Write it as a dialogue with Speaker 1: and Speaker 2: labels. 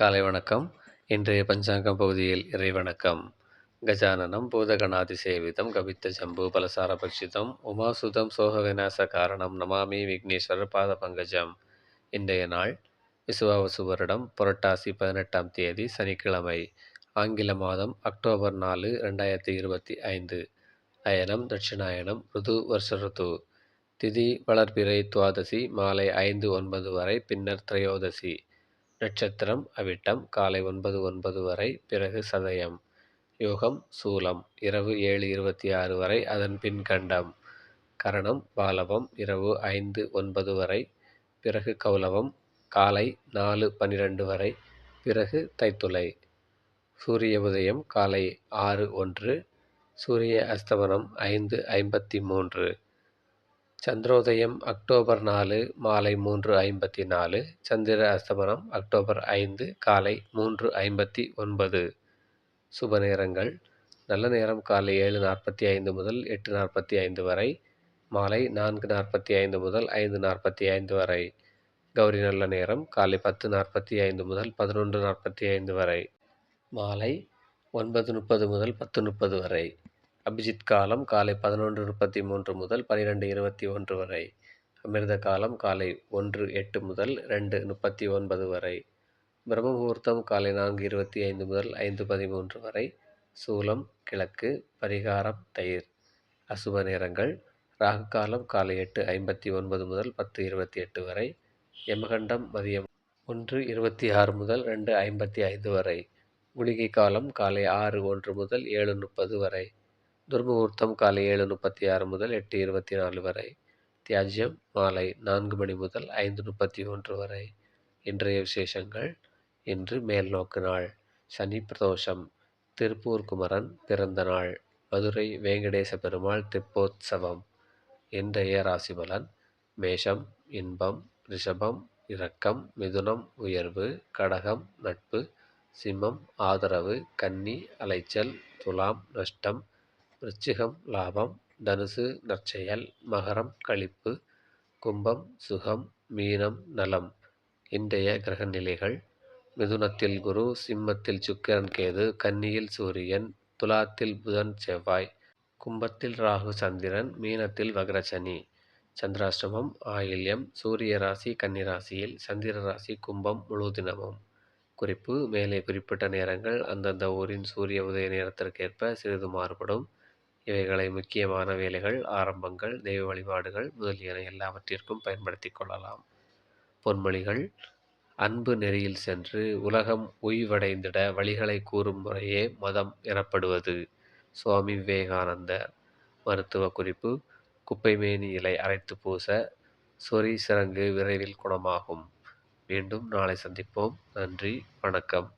Speaker 1: காலை வணக்கம். இன்றைய பஞ்சாங்கம் பகுதியில் இறைவணக்கம். கஜானனம் பூதகணாதி சேவிதம் கவித்த ஜம்பு பலசார பட்சிதம் உமாசுதம் சோக விநாச காரணம் நமாமி விக்னேஸ்வரர் பாத பங்கஜம் இன்றைய நாள் விசுவாவசு வருடம் புரட்டாசி பதினெட்டாம் தேதி சனிக்கிழமை ஆங்கில மாதம் அக்டோபர் நாலு ரெண்டாயிரத்தி இருபத்தி ஐந்து. அயனம் தட்சிணாயனம் ருது வருஷ ருது. திதி வளர்பிறை துவாதசி மாலை ஐந்து ஒன்பது வரை பின்னர் திரையோதசி. நட்சத்திரம் அவிட்டம் காலை ஒன்பது ஒன்பது வரை பிறகு சதயம். யோகம் சூலம் இரவு ஏழு இருபத்தி ஆறு வரை அதன் பின் கண்டம். கரணம் பாலவம் இரவு ஐந்து ஒன்பது வரை பிறகு கௌலவம் காலை நாலு பன்னிரண்டு வரை பிறகு தைத்துளை. சூரிய உதயம் காலை ஆறு ஒன்று சூரிய அஸ்தமனம் ஐந்து ஐம்பத்தி மூன்று. சந்திரோதயம் அக்டோபர் நாலு மாலை மூன்று ஐம்பத்தி நாலு சந்திர அஸ்தமனம் அக்டோபர் ஐந்து காலை மூன்று ஐம்பத்தி ஒன்பது. சுப நேரங்கள். நல்ல நேரம் காலை ஏழு நாற்பத்தி ஐந்து முதல் எட்டு நாற்பத்தி ஐந்து வரை மாலை நான்கு நாற்பத்தி ஐந்து முதல் ஐந்து நாற்பத்தி ஐந்து வரை. கௌரி நல்ல நேரம் காலை பத்து நாற்பத்தி ஐந்து முதல் பதினொன்று நாற்பத்தி ஐந்து வரை மாலை ஒன்பது முப்பது முதல் பத்து முப்பது வரை. அபிஜித் காலம் காலை பதினொன்று முப்பத்தி மூன்று முதல் பனிரெண்டு இருபத்தி ஒன்று வரை. அமிர்த காலம் காலை ஒன்று எட்டு முதல் ரெண்டு முப்பத்தி ஒன்பது வரை. பிரம்ம முகூர்த்தம் காலை நான்கு இருபத்தி ஐந்து முதல் ஐந்து பதிமூன்று வரை. சூலம் கிழக்கு பரிகாரம் தயிர். அசுப நேரங்கள் ராகு காலம் காலை எட்டு ஐம்பத்தி ஒன்பது முதல் பத்து இருபத்தி எட்டு வரை. யமகண்டம் மதியம் ஒன்று இருபத்தி ஆறு முதல் ரெண்டு ஐம்பத்தி ஐந்து வரை. குளிகை காலம் காலை ஆறு ஒன்று முதல் ஏழு முப்பது வரை. துர்முகூர்த்தம் காலை ஏழு முப்பத்தி ஆறு முதல் எட்டு இருபத்தி நாலு வரை. தியாஜ்யம் மாலை நான்கு மணி முதல் ஐந்து முப்பத்தி ஒன்று வரை. இன்றைய விசேஷங்கள் இன்று மேல்நோக்கு நாள். சனி பிரதோஷம் திருப்பூர் குமரன் பிறந்த நாள். மதுரை வேங்கடேச பெருமாள் தெப்போத்சவம். இன்றைய ராசிபலன் மேஷம் இன்பம் ரிஷபம் இரக்கம் மிதுனம் உயர்வு கடகம் நட்பு சிம்மம் ஆதரவு கன்னி அலைச்சல் துலாம் நஷ்டம் விருச்சிகம் லாபம் தனுசு நற்செயல் மகரம் கழிப்பு கும்பம் சுகம் மீனம் நலம். இன்றைய கிரக நிலைகள் மிதுனத்தில் குரு சிம்மத்தில் சுக்கிரன் கேது கன்னியில் சூரியன் துலாத்தில் புதன் செவ்வாய் கும்பத்தில் ராகு சந்திரன் மீனத்தில் வக்ரசனி. சந்திராஷ்டமம் ஆயில்யம் சூரிய ராசி கன்னிராசியில் சந்திர ராசி கும்பம் முழு தினமும். குறிப்பு மேலே குறிப்பிட்ட நேரங்கள் அந்தந்த ஊரின் சூரிய உதய நேரத்திற்கேற்ப சிறிது மாறுபடும். இவைகளை முக்கியமான வேலைகள் ஆரம்பங்கள் தெய்வ வழிபாடுகள் முதலியன எல்லாவற்றிற்கும் பயன்படுத்தி கொள்ளலாம். பொன்மொழிகள் அன்பு நெறியில் சென்று உலகம் உய்வடைந்திட வழிகளை கூறும் முறையே மதம் எனப்படுவது. சுவாமி விவேகானந்தர் மருத்துவ குறிப்பு குப்பைமேனி இலை அரைத்து பூச சொறி சிறங்கு விரைவில் குணமாகும். மீண்டும் நாளை சந்திப்போம். நன்றி வணக்கம்.